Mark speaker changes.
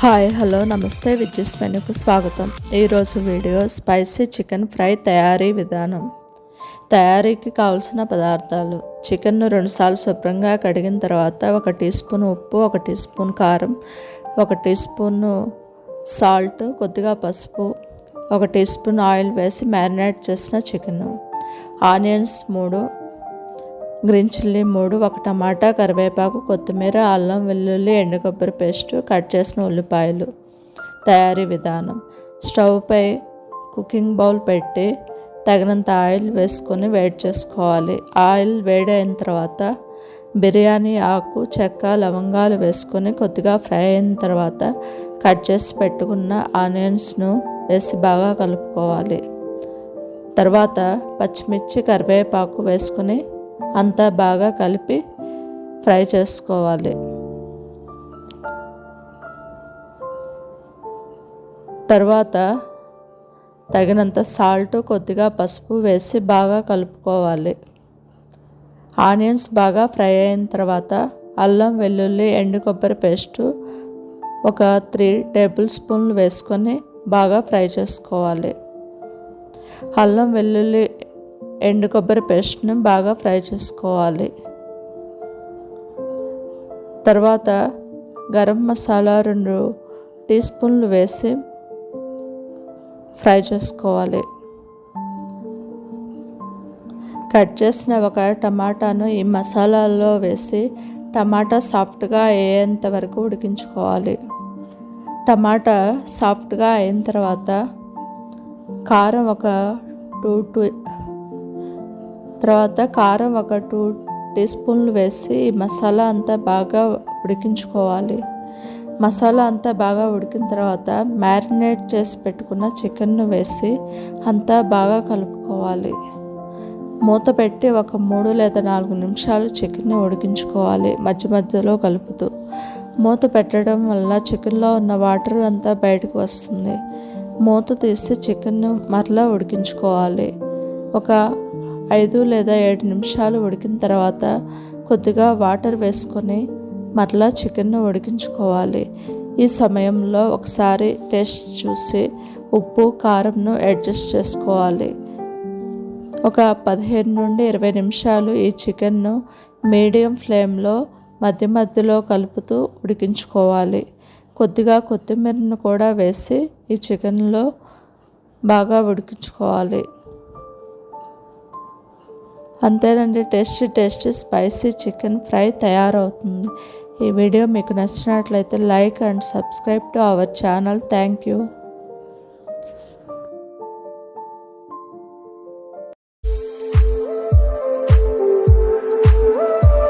Speaker 1: Hi hello నమస్తే విద్యుత్ మెనుకు స్వాగతం. ఈరోజు వీడియో స్పైసీ చికెన్ ఫ్రై తయారీ విధానం. తయారీకి కావలసిన పదార్థాలు. చికెన్ను రెండుసార్లు శుభ్రంగా కడిగిన తర్వాత ఒక టీ స్పూన్ ఉప్పు ఒక టీ స్పూన్ కారం ఒక టీ స్పూన్ సాల్ట్ కొద్దిగా పసుపు ఒక టీ స్పూన్ ఆయిల్ వేసి మ్యారినేట్ చేసిన చికెన్ ఆనియన్స్ మూడు గ్రీన్ చిల్లీ మూడు ఒక టమాటా కరివేపాకు కొత్తిమీర అల్లం వెల్లుల్లి ఎండు కొబ్బరి పేస్ట్ కట్ చేసిన ఉల్లిపాయలు. తయారీ విధానం. స్టవ్పై కుకింగ్ బౌల్ పెట్టి తగినంత ఆయిల్ వేసుకొని వేడి చేసుకోవాలి. ఆయిల్ వేడైన తర్వాత బిర్యానీ ఆకు చెక్క లవంగాలు వేసుకొని కొద్దిగా ఫ్రై అయిన తర్వాత కట్ చేసి పెట్టుకున్న ఆనియన్స్ను వేసి బాగా కలుపుకోవాలి. తర్వాత పచ్చిమిర్చి కరివేపాకు వేసుకొని అంతా బాగా కలిపి ఫ్రై చేసుకోవాలి. తర్వాత తగినంత సాల్ట్ కొద్దిగా పసుపు వేసి బాగా కలుపుకోవాలి. ఆనియన్స్ బాగా ఫ్రై అయిన తర్వాత అల్లం వెల్లుల్లి ఎండు కొబ్బరి పేస్టు ఒక త్రీ టేబుల్ స్పూన్లు వేసుకొని బాగా ఫ్రై చేసుకోవాలి. అల్లం వెల్లుల్లి ఎండు కొబ్బరి పేస్ట్ని బాగా ఫ్రై చేసుకోవాలి. తర్వాత గరం మసాలా రెండు టీ స్పూన్లు వేసి ఫ్రై చేసుకోవాలి. కట్ చేసిన ఒక టమాటాను ఈ మసాలాలో వేసి టమాటా సాఫ్ట్గా అయ్యేంత వరకు ఉడికించుకోవాలి. టమాటా సాఫ్ట్గా అయిన తర్వాత కారం ఒక టూ టూ తర్వాత కారం ఒక టూ టీ స్పూన్లు వేసి మసాలా అంతా బాగా ఉడికించుకోవాలి. మసాలా అంతా బాగా ఉడికిన తర్వాత మ్యారినేట్ చేసి పెట్టుకున్న చికెన్ను వేసి అంతా బాగా కలుపుకోవాలి. మూత పెట్టి ఒక మూడు లేదా నాలుగు నిమిషాలు చికెన్ని ఉడికించుకోవాలి మధ్య మధ్యలో కలుపుతూ. మూత పెట్టడం వల్ల చికెన్లో ఉన్న వాటర్ అంతా బయటకు వస్తుంది. మూత తీసి చికెన్ను మరలా ఉడికించుకోవాలి. ఒక ఐదు లేదా ఏడు నిమిషాలు ఉడికిన తర్వాత కొద్దిగా వాటర్ వేసుకొని మరలా చికెన్ను ఉడికించుకోవాలి. ఈ సమయంలో ఒకసారి టేస్ట్ చూసి ఉప్పు కారంను అడ్జస్ట్ చేసుకోవాలి. ఒక పదిహేను నుండి ఇరవై నిమిషాలు ఈ చికెన్ను మీడియం ఫ్లేమ్లో మధ్య మధ్యలో కలుపుతూ ఉడికించుకోవాలి. కొద్దిగా కొత్తిమీరను కూడా వేసి ఈ చికెన్లో బాగా ఉడికించుకోవాలి. అంతేనండి taste taste spicy chicken fry తయారవుతుంది. ఈ వీడియో మీకు నచ్చినట్లయితే like and subscribe to our channel. Thank you.